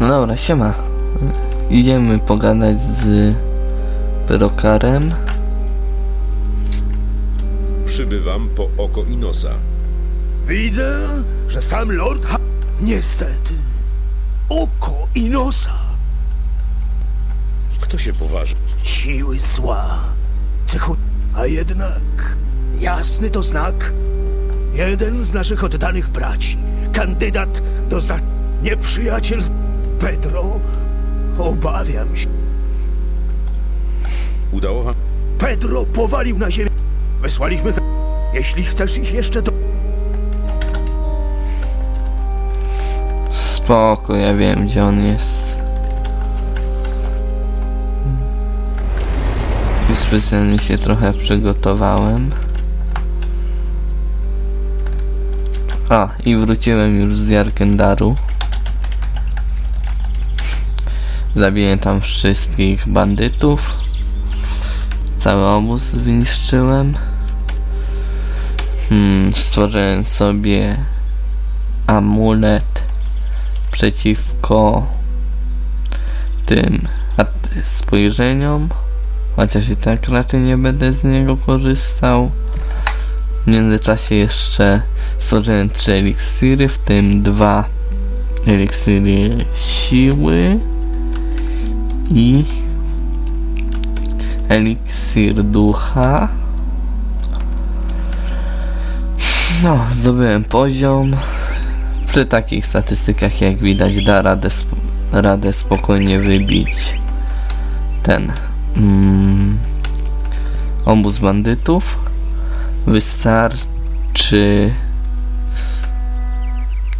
No dobra, siema. Idziemy pogadać z Pyrokarem. Przybywam po oko i nosa. Widzę, że sam Lord ha... Niestety. Oko i nosa. Kto się poważy? Siły zła. Cechu... A jednak... Jasny to znak. Jeden z naszych oddanych braci. Kandydat do za... Nieprzyjaciel... Pedro. Obawiam się. Udało wam? Pedro powalił na ziemię. Wysłaliśmy za... Jeśli chcesz ich jeszcze do... Spoko, ja wiem gdzie on jest. I specjalnie się trochę przygotowałem. A, i wróciłem już z Jarkendaru. Zabiłem tam wszystkich bandytów. Cały obóz wyniszczyłem. Hmm, stworzyłem sobie amulet przeciwko tym spojrzeniom. Chociaż i tak raczej nie będę z niego korzystał. W międzyczasie jeszcze stworzyłem trzy eliksiry, w tym dwa eliksiry siły i eliksir ducha. No, zdobyłem poziom. Przy takich statystykach jak widać da radę, sp radę spokojnie wybić ten mm, obóz bandytów. Wystarczy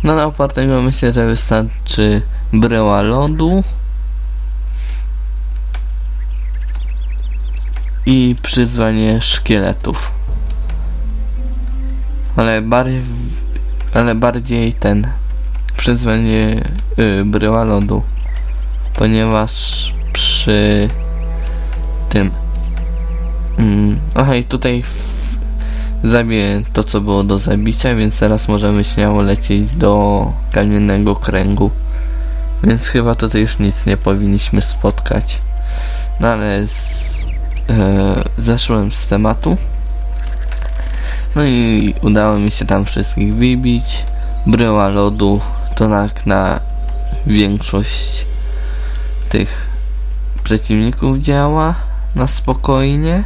no na opartego myślę, że wystarczy bryła lodu i przyzwanie szkieletów. Ale ale bardziej ten przyzwanie y, bryła lodu ponieważ przy tym mm, aha i tutaj zabiję to co było do zabicia więc teraz możemy śmiało lecieć do kamiennego kręgu więc chyba tutaj już nic nie powinniśmy spotkać no ale z, zeszłem z tematu no i udało mi się tam wszystkich wybić. Bryła lodu to tak na większość tych przeciwników działa na spokojnie.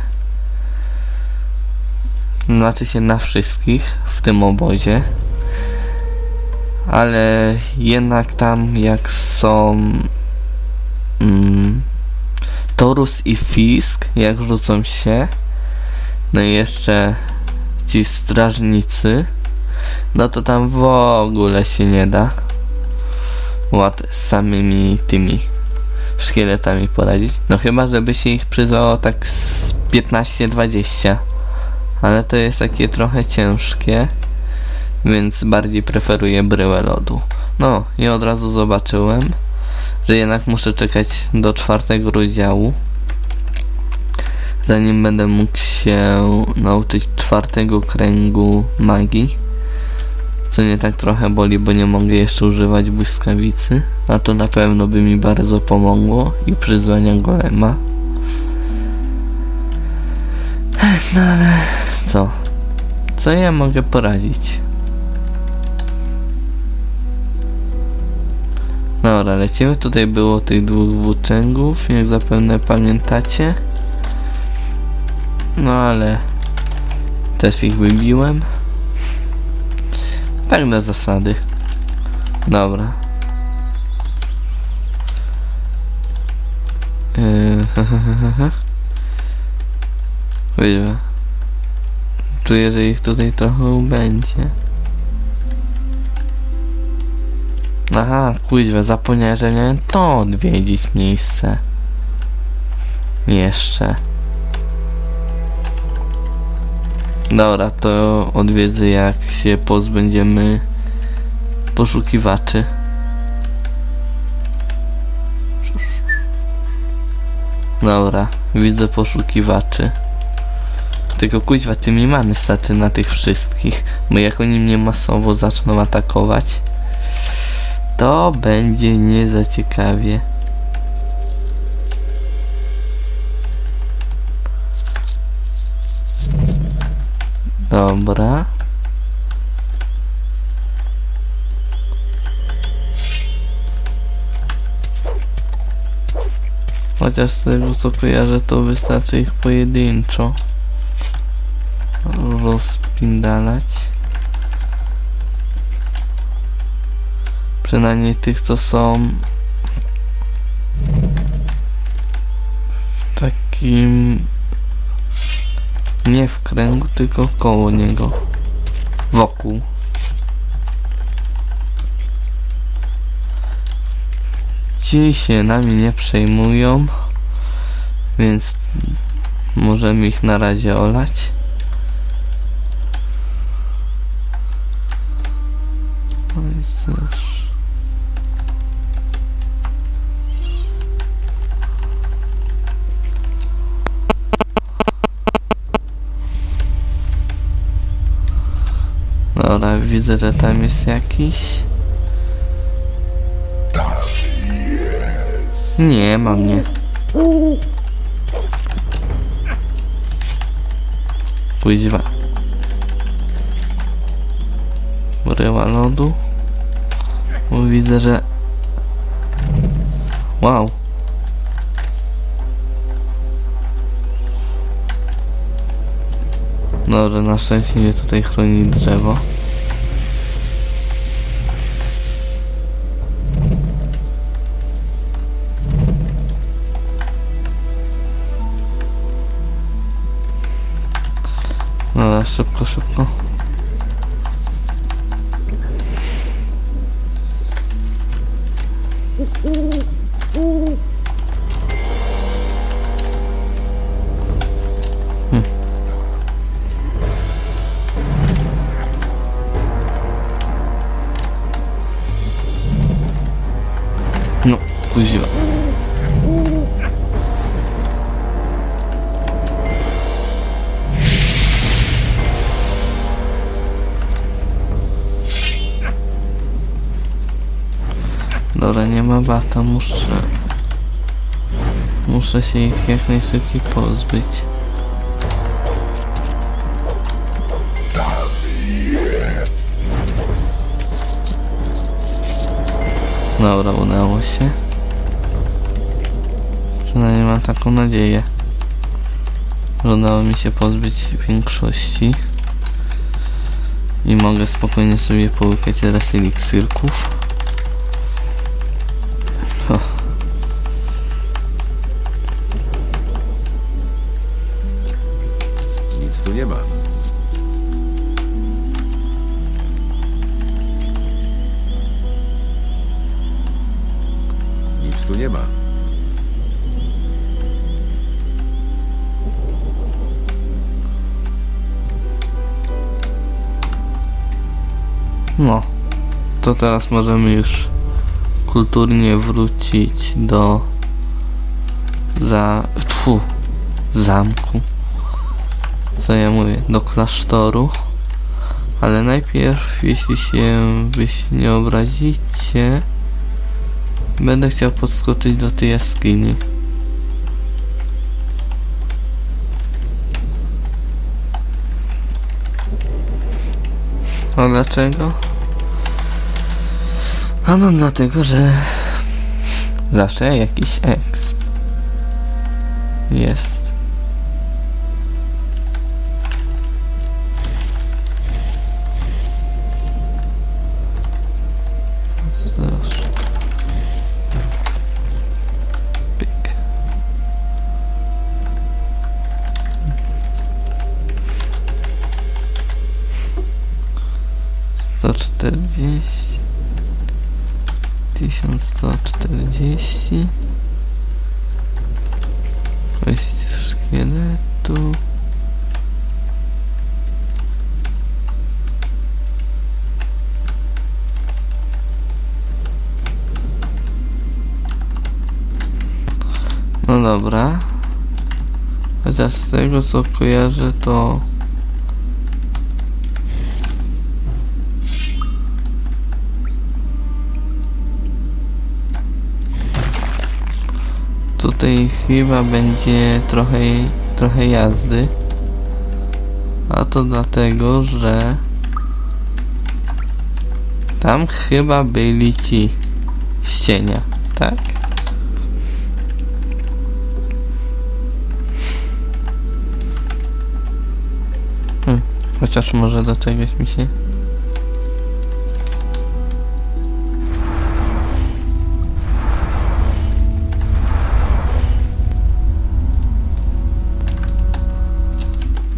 Znaczy się na wszystkich w tym obozie. Ale jednak tam jak są mm, Torus i Fisk, jak rzucą się, no i jeszcze ci strażnicy, no to tam w ogóle się nie da. Ład z samymi tymi szkieletami poradzić. No chyba, żeby się ich przyzwało tak z 15-20, ale to jest takie trochę ciężkie, więc bardziej preferuję bryłę lodu. No i od razu zobaczyłem, że jednak muszę czekać do czwartego rozdziału zanim będę mógł się nauczyć czwartego kręgu magii. Co nie tak trochę boli, bo nie mogę jeszcze używać błyskawicy. A to na pewno by mi bardzo pomogło i przyzwania golema. No ale co? Co ja mogę poradzić? Dobra, lecimy. Tutaj było tych dwóch włóczęgów, jak zapewne pamiętacie. No ale też ich wybiłem. Tak na zasady. Dobra. Yy. Czuję, że ich tutaj trochę będzie. Aha, kuźwa, zapomniałem, że miałem to odwiedzić miejsce. Jeszcze. Dobra, to odwiedzę jak się pozbędziemy poszukiwaczy. Dobra, widzę poszukiwaczy. Tylko kuźwa, ty mi many starczy na tych wszystkich, bo jak oni mnie masowo zaczną atakować, To będzie nie za ciekawie. Dobra. Chociaż z tego co kojarzę to wystarczy ich pojedynczo rozpindalać. Przynajmniej tych co są w takim nie w kręgu, tylko koło niego. Wokół. Ci się nami nie przejmują, więc możemy ich na razie olać. No i cóż. Dobra, widzę, że tam jest jakiś. Nie ma mnie. Kuźwa. Bryła lodu. Bo widzę, że... Wow. Dobrze, na szczęście mnie tutaj chroni drzewo. Dobra, szybko, Dobra, nie ma bata, muszę... Muszę się ich jak najszybciej pozbyć. Dobra, udało się. Przynajmniej mam taką nadzieję, że udało mi się pozbyć większości. I mogę spokojnie sobie połykać teraz eliksirków. Nic tu nie ma. No, to teraz możemy już kulturnie wrócić do za tfu, zamku. Co ja mówię, do klasztoru. Ale najpierw, jeśli się byś nie obrazicie, będę chciał podskoczyć do tej jaskini. A dlaczego? Ano dlatego, że zawsze jakiś exp jest. Czterdzieści. Tysiąc sto czterdzieści. Kość szkieletu. No dobra. Chociaż z tego co kojarzę to... Tutaj chyba będzie trochę, trochę jazdy. A to dlatego, że tam chyba byli ci z cienia, tak? Hmm, chociaż może do czegoś mi się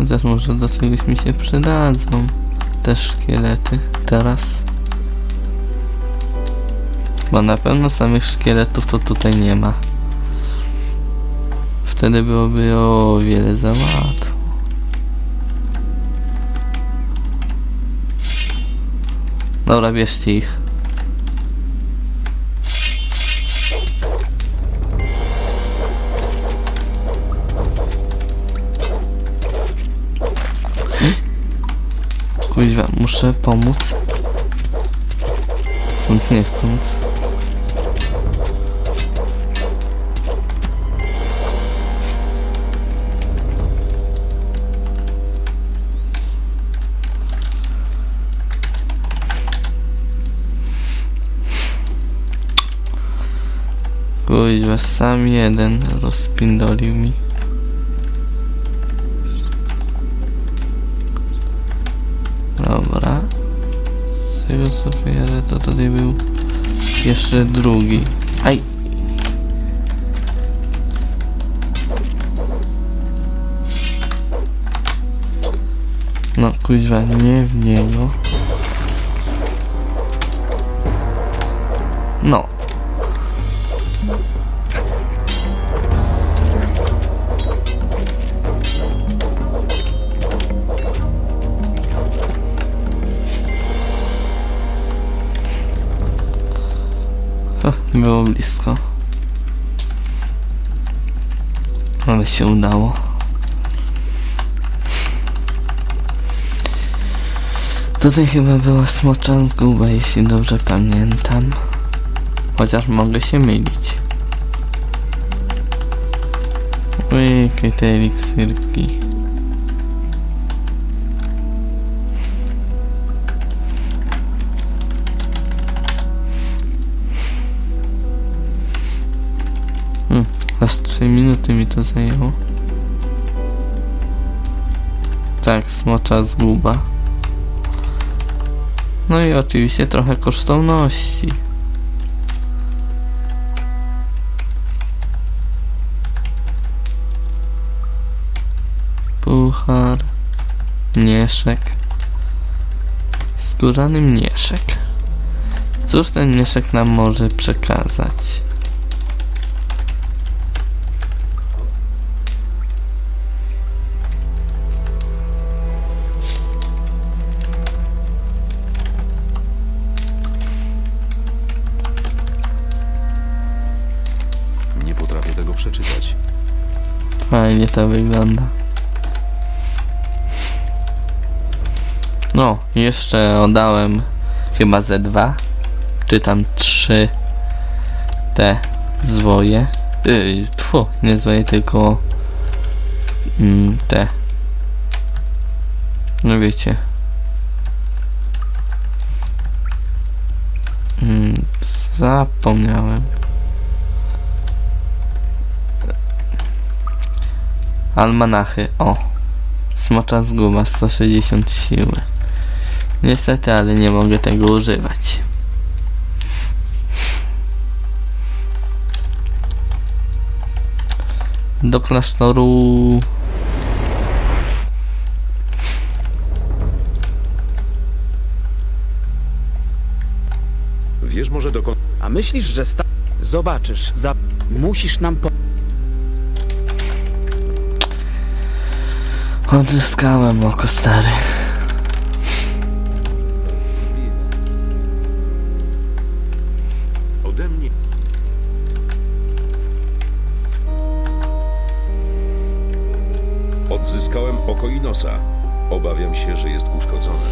Chociaż może do czegoś mi się przydadzą te szkielety teraz. Bo na pewno samych szkieletów to tutaj nie ma. Wtedy byłoby o wiele za łatwo. Dobra, bierzcie ich. Muszę pomóc. Chcąc nie chcąc. Kuźwa, sam jeden rozpindolił mi. Tutaj był jeszcze drugi. Aj! No kuźwa, nie w niego. No. Było blisko. Ale się udało. Tutaj chyba była smocza zguba, jeśli dobrze pamiętam. Chociaż mogę się mylić. Łykaj te eliksirki. 3 minuty mi to zajęło. Tak, smocza zguba. No i oczywiście trochę kosztowności. Puchar, mieszek, skórzany mieszek. Cóż ten mieszek nam może przekazać? Fajnie to wygląda. No, jeszcze oddałem chyba ze dwa, czy tam trzy te zwoje. Yy, tfu, nie zwoje, tylko mm, te. No wiecie. Mm, zapomniałem. Almanachy, o. Smocza zguba 160 siły. Niestety, ale nie mogę tego używać. Do klasztoru. Wiesz może dokąd... A myślisz, że sta... Zobaczysz, za... Musisz nam po... Odzyskałem oko stary. Ode mnie... Odzyskałem oko i nosa. Obawiam się, że jest uszkodzone.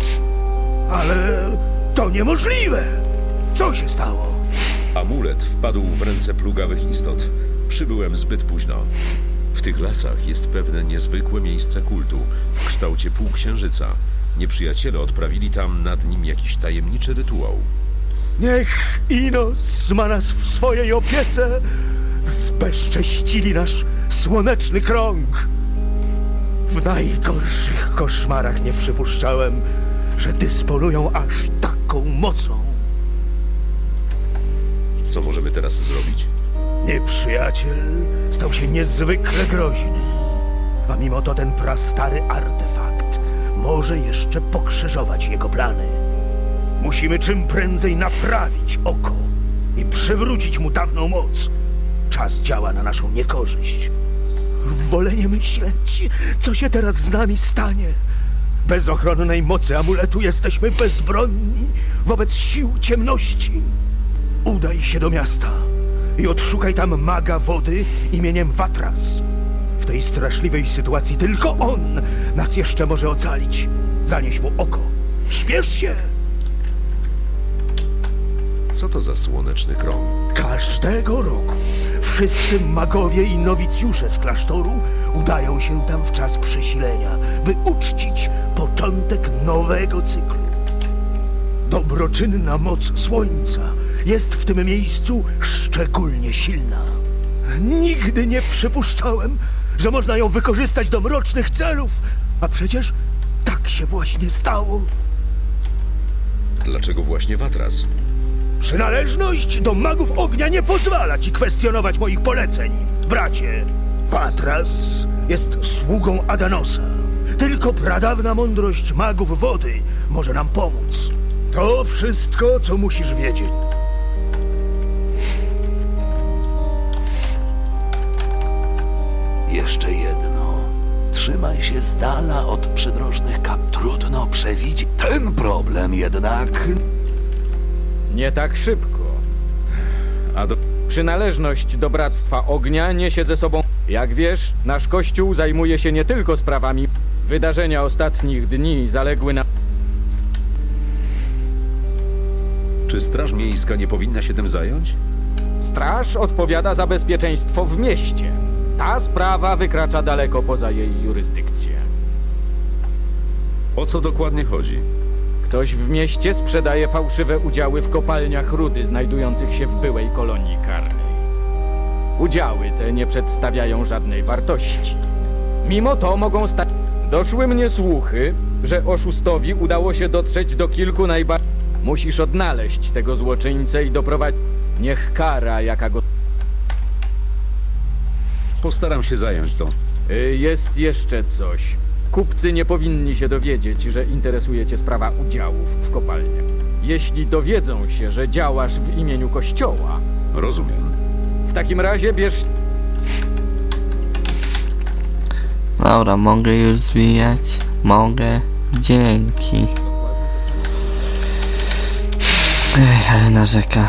Ale to niemożliwe! Co się stało? Amulet wpadł w ręce plugawych istot. Przybyłem zbyt późno. W tych lasach jest pewne niezwykłe miejsce kultu w kształcie półksiężyca. Nieprzyjaciele odprawili tam nad nim jakiś tajemniczy rytuał. Niech Inos ma nas w swojej opiece. Zbezcześcili nasz słoneczny krąg. W najgorszych koszmarach nie przypuszczałem, że dysponują aż taką mocą. Co możemy teraz zrobić? Nieprzyjaciel stał się niezwykle groźny. A mimo to ten prastary artefakt może jeszcze pokrzyżować jego plany. Musimy czym prędzej naprawić oko i przywrócić mu dawną moc. Czas działa na naszą niekorzyść. Wolę nie myśleć, co się teraz z nami stanie. Bez ochronnej mocy amuletu jesteśmy bezbronni wobec sił ciemności. Udaj się do miasta i odszukaj tam maga wody imieniem Watras. W tej straszliwej sytuacji tylko on nas jeszcze może ocalić. Zanieś mu oko. Śpiesz się! Co to za słoneczny krąg? Każdego roku wszyscy magowie i nowicjusze z klasztoru udają się tam w czas przesilenia, by uczcić początek nowego cyklu. Dobroczynna moc słońca jest w tym miejscu szczególnie silna. Nigdy nie przypuszczałem, że można ją wykorzystać do mrocznych celów, a przecież tak się właśnie stało. Dlaczego właśnie Watras? Przynależność do magów ognia nie pozwala ci kwestionować moich poleceń, bracie. Watras jest sługą Adanosa. Tylko pradawna mądrość magów wody może nam pomóc. To wszystko, co musisz wiedzieć. Jeszcze jedno. Trzymaj się z dala od przydrożnych kap. Trudno przewidzieć. Ten problem jednak Nie tak szybko. A do... Przynależność do Bractwa Ognia niesie ze sobą... Jak wiesz, nasz kościół zajmuje się nie tylko sprawami... Wydarzenia ostatnich dni zaległy na... Czy Straż Miejska nie powinna się tym zająć? Straż odpowiada za bezpieczeństwo w mieście. Ta sprawa wykracza daleko poza jej jurysdykcję. O co dokładnie chodzi? Ktoś w mieście sprzedaje fałszywe udziały w kopalniach rudy znajdujących się w byłej kolonii karnej. Udziały te nie przedstawiają żadnej wartości. Mimo to mogą stać. Doszły mnie słuchy, że oszustowi udało się dotrzeć do kilku najbardziej. Musisz odnaleźć tego złoczyńcę i doprowadzić. Niech kara, jaka go. Postaram się zająć tą... Y, Jest jeszcze coś. Kupcy nie powinni się dowiedzieć, że interesuje cię sprawa udziałów w kopalniach. Jeśli dowiedzą się, że działasz w imieniu kościoła, Rozumiem. w takim razie bierz Dobra, mogę już zwijać? Mogę. Dzięki. Ej, ale narzeka.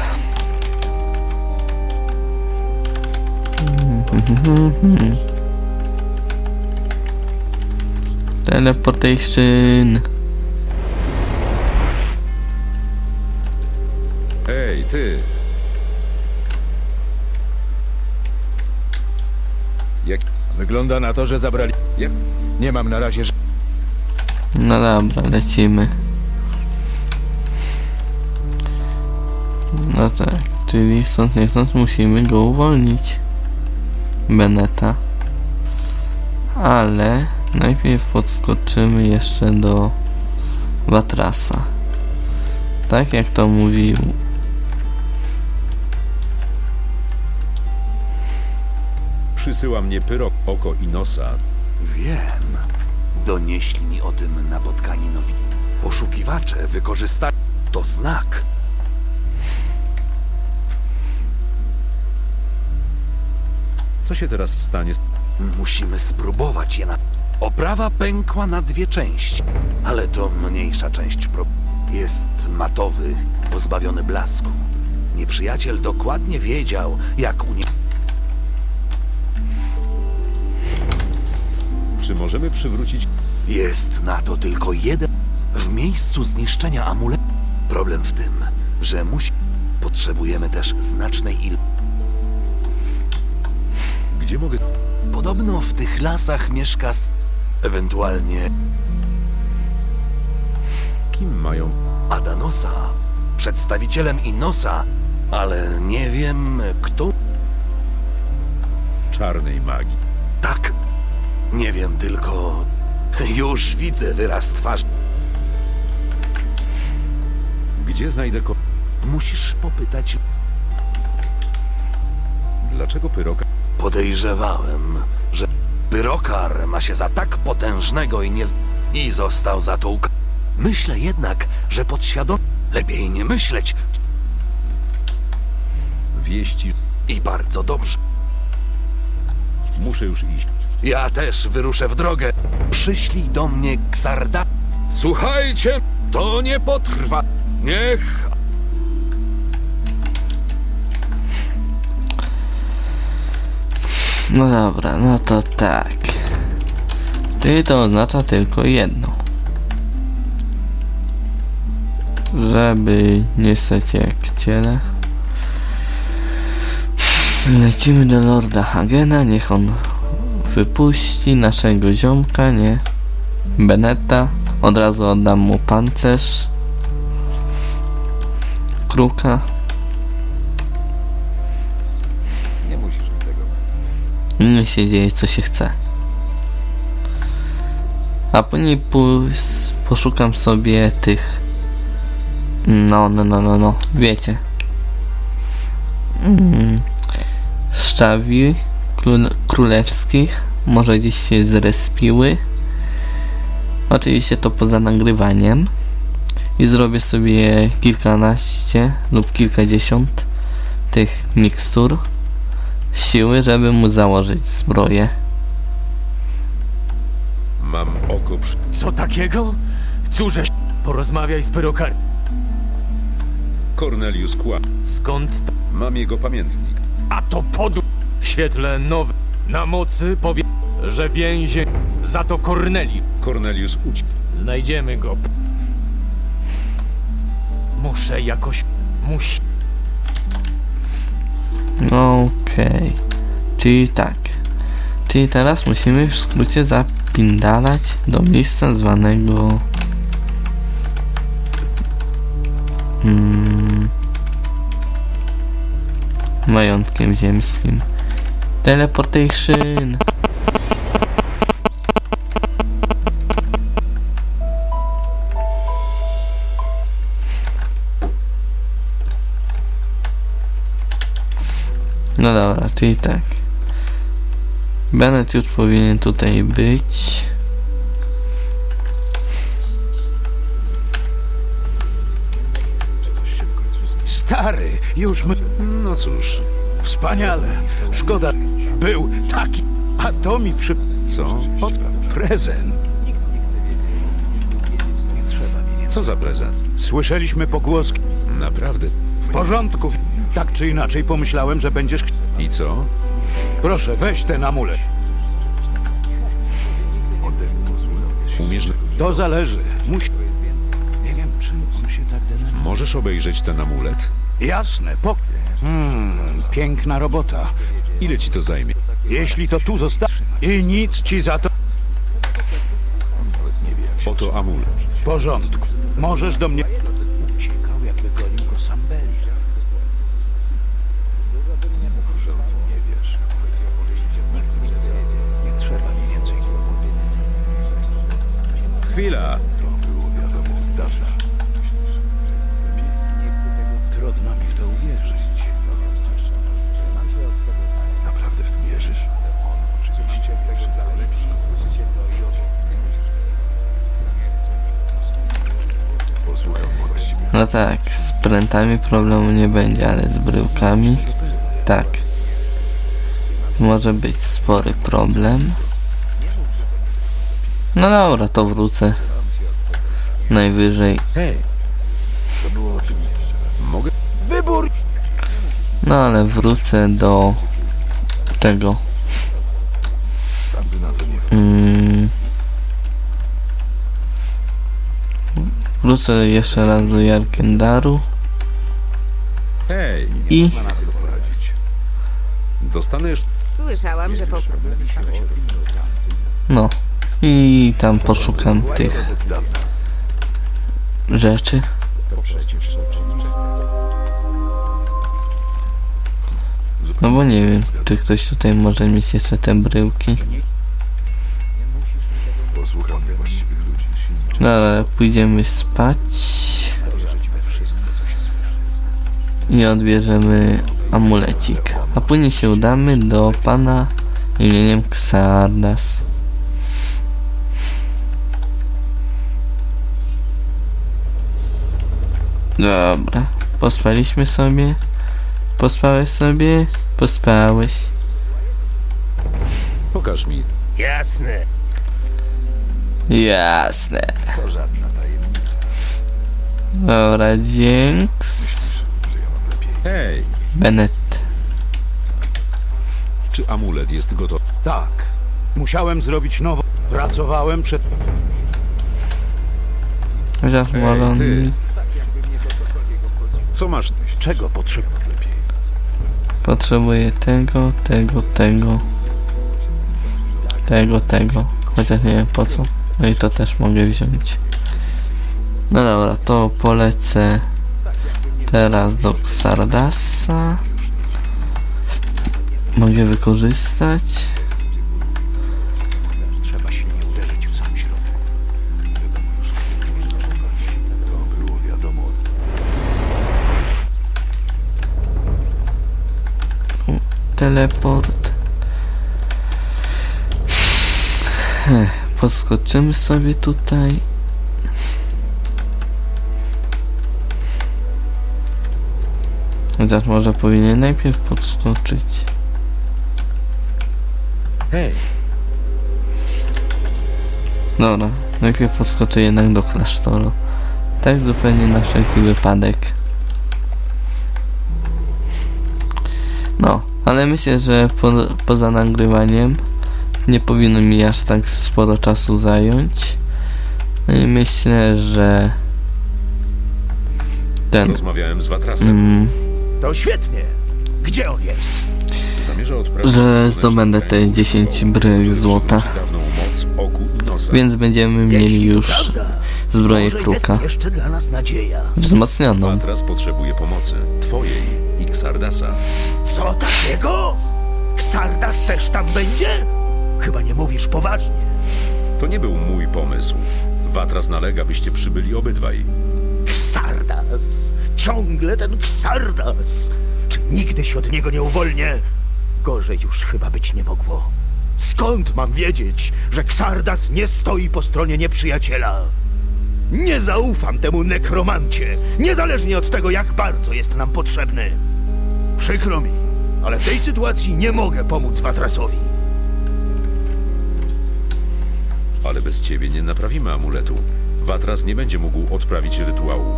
Teleportation. Ej, ty! Jak... Wygląda na to, że zabrali. Jak... Nie mam na razie. ż- No dobra, lecimy. No tak, czyli stąd nie stąd musimy go uwolnić. Beneta. Ale najpierw podskoczymy jeszcze do Watrasa. Tak jak to mówił. Przysyła mnie pyrok oko i nosa. wiem. Donieśli mi o tym napotkani nowi. Poszukiwacze wykorzystali to znak. Co się teraz stanie? Musimy spróbować je na. Oprawa pękła na dwie części, ale to mniejsza część pro... Jest matowy, pozbawiony blasku. Nieprzyjaciel dokładnie wiedział, jak unie... Czy możemy przywrócić... Jest na to tylko jeden. W miejscu zniszczenia amuletu. Problem w tym, że musi. Potrzebujemy też znacznej ilości. Gdzie mogę... Podobno w tych lasach mieszka... s- Ewentualnie Kim mają... Adanosa, przedstawicielem Inosa, ale nie wiem kto... czarnej magii? Tak, nie wiem tylko... Już widzę wyraz twarzy. Gdzie znajdę ko... Musisz popytać... Dlaczego pyroka... Podejrzewałem, że Pyrokar ma się za tak potężnego i nie... I został za to uk... Myślę jednak, że podświadom... Lepiej nie myśleć Wieści... i bardzo dobrze. Muszę już iść. Ja też wyruszę w drogę. Przyślij do mnie Ksarda. Słuchajcie, to nie potrwa. Niech No dobra, no to tak. Ty to oznacza tylko jedno. Żeby nie stać jak ciele. Lecimy do Lorda Hagena, niech on wypuści naszego ziomka, nie? Beneta. Od razu oddam mu pancerz. Kruka. Niech się dzieje co się chce. A później poszukam sobie tych. No, no, no, no, no, wiecie. Mm. Szczawi król- królewskich. Może gdzieś się zrespiły. Oczywiście to poza nagrywaniem. I zrobię sobie kilkanaście lub kilkadziesiąt tych mikstur siły, żeby mu założyć zbroję. Mam oko przy... Co takiego? Cóżeś, porozmawiaj z Pyrokar. Cornelius Kła. Skąd? t- Mam jego pamiętnik. A to podu... W świetle nowy. Na mocy powie, że więzień za to Korneli. Cornelius uciekł. Znajdziemy go. Muszę jakoś... Musi... Okej. Czyli tak. Czyli teraz musimy w skrócie zapindalać do miejsca zwanego... Mm, majątkiem ziemskim. Teleportation! Czyli tak. Bennett już powinien tutaj być. Stary, już my... No cóż, Wspaniale. Szkoda, był taki. A to mi przy... co? Po co? prezent. Co za prezent? Słyszeliśmy pogłoski. Naprawdę. W porządku. Tak czy inaczej pomyślałem, że będziesz... ch- I co? Proszę, weź ten amulet. Umiesz... To zależy. Musi... Nie wiem, czym on się tak denerwuje. Możesz obejrzeć ten amulet? Jasne, po... Hmm, piękna robota. Ile ci to zajmie? Jeśli to tu zostanie i nic ci za to... Oto amulet. W porządku. Możesz do mnie... tak, z prętami problemu nie będzie, ale z bryłkami tak. Może być spory problem. No dobra, to wrócę. Najwyżej. Hej! Mogę... Wybór! No ale wrócę do tego. Mm. Wrócę jeszcze raz do Jarkendaru Hej! i Dostanę jeszcze... Słyszałam, że po... No. I tam poszukam tych rzeczy. No bo nie wiem, czy ktoś tutaj może mieć jeszcze te bryłki. No ale pójdziemy spać. I odbierzemy amulecik. A później się udamy do pana imieniem Xardas. Dobra, pospaliśmy sobie. Pospałeś sobie? Pospałeś. Pokaż mi. Jasne. Jasne. Dobra, dzięks. Hej, Bennett. czy amulet jest gotowy? Tak. Musiałem zrobić nowo. Pracowałem przed... Chociaż Ej, ty. Co masz? Czego potrzebuję? Potrzebuję tego, tego, tego. Tego, tego. Chociaż nie wiem po co. No i to też mogę wziąć. No dobra, to polecę teraz do Xardasa. Mogę wykorzystać. Trzeba się nie uderzyć w sam środek. To było wiadomo. Teleport. Podskoczymy sobie tutaj. Chociaż może powinien najpierw podskoczyć. Hej, Dobra, najpierw podskoczę jednak do klasztoru. Tak zupełnie na wszelki wypadek. No, ale myślę, że po, poza nagrywaniem nie powinno mi aż tak sporo czasu zająć. No i myślę, że ten. rozmawiałem z Watrasem. Mm, To świetnie. Gdzie on jest? Zamierza odprawić... że słoneczny zdobędę te kręg, 10 bryłek który złota. przywróci dawną moc oku i nosa. Więc będziemy Jeśli mieli to już prawda, zbroję może kruka jest jeszcze dla nas nadzieja. wzmocnioną. Watras potrzebuje pomocy. Twojej i Xardasa. Co takiego? Ksardas też tam będzie? Chyba nie mówisz poważnie. To nie był mój pomysł. Watras nalega, byście przybyli obydwaj. Ksardas! Ciągle ten Ksardas! Czy nigdy się od niego nie uwolnię? Gorzej już chyba być nie mogło. Skąd mam wiedzieć, że Ksardas nie stoi po stronie nieprzyjaciela? Nie zaufam temu nekromancie, niezależnie od tego, jak bardzo jest nam potrzebny. Przykro mi, ale w tej sytuacji nie mogę pomóc Watrasowi. Ale bez ciebie nie naprawimy amuletu. Watras nie będzie mógł odprawić rytuału.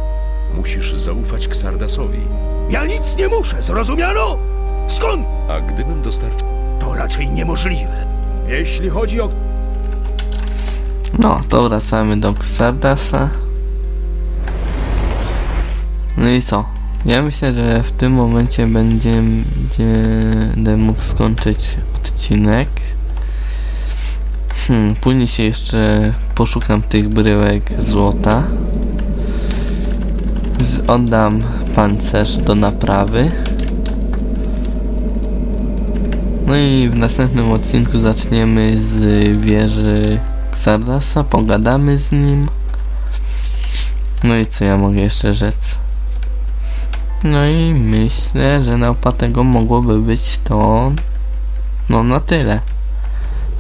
Musisz zaufać Xardasowi. Ja nic nie muszę, zrozumiano? Skąd? A gdybym dostarczył... To raczej niemożliwe. Jeśli chodzi o No, to wracamy do Xardasa. No i co? Ja myślę, że w tym momencie będzie, będę mógł skończyć odcinek. Hmm, później się jeszcze poszukam tych bryłek złota. Z, oddam pancerz do naprawy. No i w następnym odcinku zaczniemy z wieży Xardasa, pogadamy z nim. No i co ja mogę jeszcze rzec? No i myślę, że na opłatego mogłoby być to no na tyle.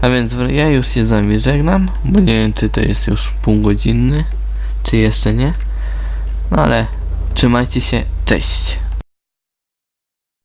A więc ja już się z wami żegnam, bo nie wiem czy to jest już półgodzinny, czy jeszcze nie. No ale trzymajcie się, cześć.